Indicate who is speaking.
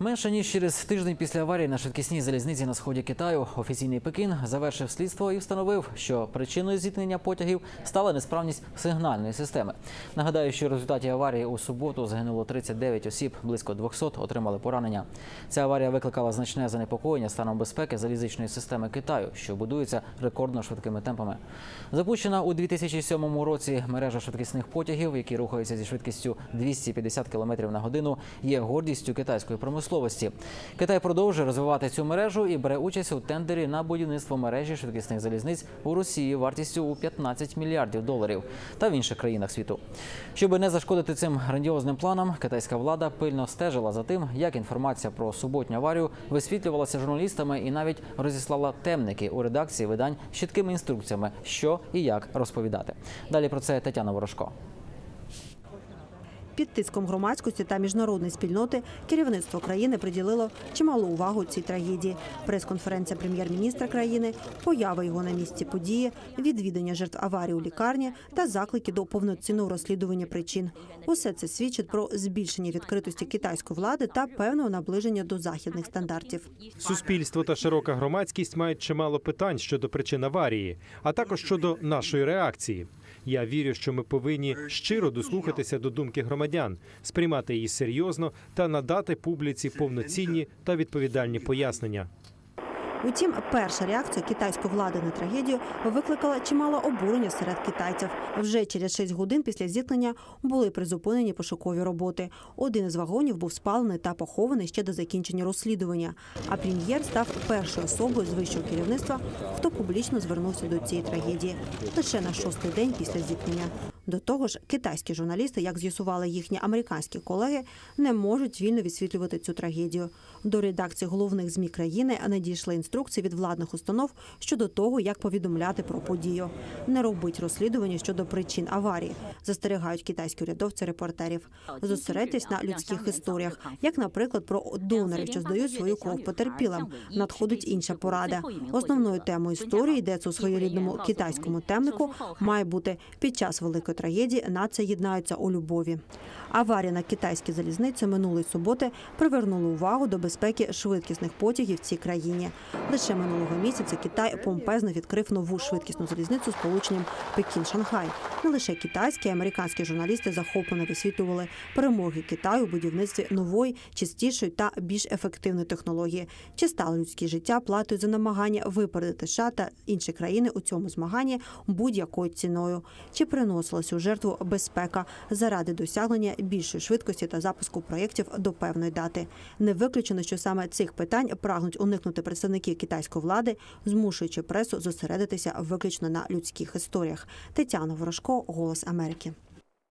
Speaker 1: Менше ніж через тиждень після аварії на швидкісній залізниці на сході Китаю офіційний Пекін завершив слідство і встановив, що причиною зіткнення потягів стала несправність сигнальної системи. Нагадаю, що в результаті аварії у суботу загинуло 39 осіб, близько 200 отримали поранення. Ця аварія викликала значне занепокоєння станом безпеки залізничної системи Китаю, що будується рекордно швидкими темпами. Запущена у 2007 році мережа швидкісних потягів, які рухаються зі швидкістю 250 км на годину, є гордістю китайської промисловості. Китай продовжує розвивати цю мережу і бере участь у тендері на будівництво мережі швидкісних залізниць у Росії вартістю у 15 мільярдів доларів та в інших країнах світу. Щоб не зашкодити цим грандіозним планам, китайська влада пильно стежила за тим, як інформація про суботню аварію висвітлювалася журналістами і навіть розіслала темники у редакції видань з чіткими інструкціями, що і як розповідати. Далі про це Тетяна Ворожко.
Speaker 2: Під тиском громадськості та міжнародної спільноти керівництво країни приділило чималу увагу цій трагедії. Прес-конференція прем'єр-міністра країни, поява його на місці події, відвідання жертв аварії у лікарні та заклики до повноцінного розслідування причин. Усе це свідчить про збільшення відкритості китайської влади та певного наближення до західних стандартів.
Speaker 3: Суспільство та широка громадськість мають чимало питань щодо причин аварії, а також щодо нашої реакції. Я вірю, що ми повинні щиро дослухатися до думки громадян, сприймати її серйозно та надати публіці повноцінні та відповідальні пояснення.
Speaker 2: Утім, перша реакція китайської влади на трагедію викликала чимало обурення серед китайців. Вже через 6 годин після зіткнення були призупинені пошукові роботи. Один із вагонів був спалений та похований ще до закінчення розслідування. А прем'єр став першою особою з вищого керівництва, хто публічно звернувся до цієї трагедії лише на шостий день після зіткнення. До того ж, китайські журналісти, як з'ясували їхні американські колеги, не можуть вільно відсвітлювати цю трагедію. До редакції головних змі країни надійшли інструкції від владних установ щодо того, як повідомляти про подію. Не робить розслідування щодо причин аварії, застерігають китайські урядовці репортерів. Зосередьтесь на людських історіях, як, наприклад, про донорів, що здають свою кров потерпілим. Надходить інша порада. Основною темою історії йдеться у своєрідному китайському темнику, має бути під час великої трагедії нація єднаються у любові. Аварія на китайській залізниці минулої суботи привернула увагу до безпеки швидкісних потягів в цій країні. Лише минулого місяця Китай помпезно відкрив нову швидкісну залізницю з полученням Пекін-Шанхай. Не лише китайські, а й американські журналісти захоплено висвітлювали перемоги Китаю у будівництві нової, чистішої та більш ефективної технології. Чи стало людське життя платою за намагання випередити США та інші країни у цьому змаганні будь-якою ціною? Чи приносилась у жертву безпека заради досягнення більшої швидкості та запуску проєктів до певної дати? Не виключено, що саме цих питань прагнуть уникнути представники китайської влади, змушуючи пресу зосередитися виключно на людських історіях. Тетяна Ворожко, Голос Америки.